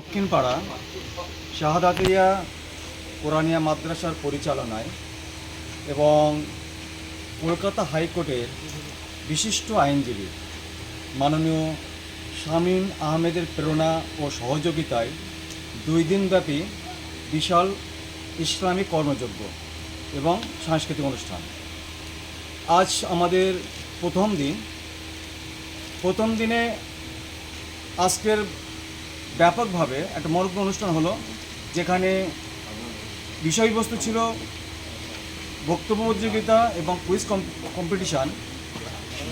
দক্ষিণপাড়া শাহাদাতিয়া কোরআনিয়া মাদ্রাসার পরিচালনায় এবং কলকাতা হাইকোর্টের বিশিষ্ট আইনজীবী মাননীয় শামীম আহমেদের প্রেরণা ও সহযোগিতায় দুই দিনব্যাপী বিশাল ইসলামী কর্মযজ্ঞ এবং সাংস্কৃতিক অনুষ্ঠান। আজ আমাদের প্রথম দিন। প্রথম দিনে আজকের ব্যাপকভাবে একটা মনোজ্ঞ অনুষ্ঠান হলো, যেখানে বিষয়বস্তু ছিল বক্তব্য প্রতিযোগিতা এবং কুইজ কম্পিটিশান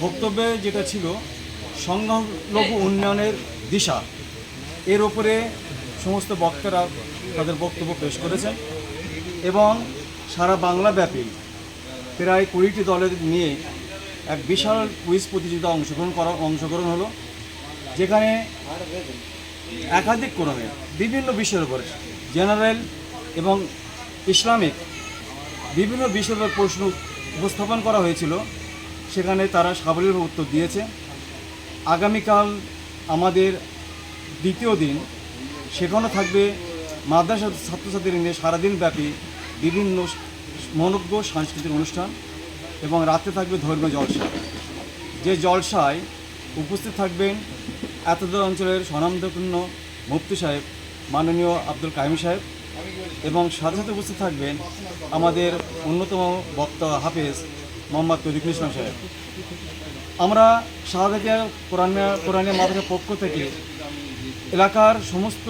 বক্তব্যে যেটা ছিল সংখ্যালঘু উন্নয়নের দিশা। এর ওপরে সমস্ত বক্তারা তাদের বক্তব্য পেশ করেছেন এবং সারা বাংলাব্যাপী প্রায় কুড়িটি দলের নিয়ে এক বিশাল কুইজ প্রতিযোগিতা অংশগ্রহণ করা অংশগ্রহণ হলো, যেখানে একাধিক ক্রমে বিভিন্ন বিষয়ের উপর জেনারেল এবং ইসলামিক বিভিন্ন বিষয়ের উপর প্রশ্ন উপস্থাপন করা হয়েছিল। সেখানে তারা সাবলীল উত্তর দিয়েছে। আগামীকাল আমাদের দ্বিতীয় দিন সেখানে থাকবে মাদ্রাসা ছাত্রছাত্রীদের নিয়ে সারাদিন ব্যাপী বিভিন্ন মনোজ্ঞ সাংস্কৃতিক অনুষ্ঠান এবং রাতে থাকবে ধর্মীয় জলসা। যে জলসায় উপস্থিত থাকবেন এতদূর অঞ্চলের স্বনামধন্য মুফতি সাহেব, মাননীয় আব্দুল কাইম সাহেব এবং সাথে সাথে উপস্থিত থাকবেন আমাদের অন্যতম বক্তা হাফেজ মোহাম্মদ তরিকুল ইসলাম সাহেব। আমরা শাহাদাতিয়া কোরআনিয়া কোরআনিয়া মাদ্রাসার পক্ষ থেকে এলাকার সমস্ত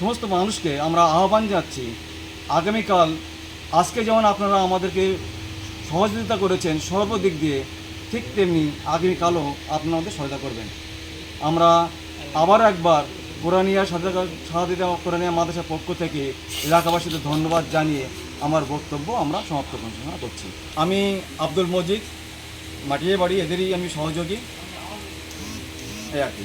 সমস্ত মানুষকে আমরা আহ্বান যাচ্ছি আগামীকাল আজকে যেমন আপনারা আমাদেরকে সহযোগিতা করেছেন, সর্বদিক দিয়ে ঠিক তেমনি আগামীকালও আপনাদের সহায়তা করবেন। আমরা আবার একবার কোরআনিয়া সাহাদিদা কোরআনিয়া মাদ্রাসার পক্ষ থেকে এলাকাবাসীদের ধন্যবাদ জানিয়ে আমার বক্তব্য আমরা সমাপ্ত ঘোষণা করছি। আমি আব্দুল মজিদ মাটিয়ে বাড়ি এদেরই আমি সহযোগী। এই আর কি।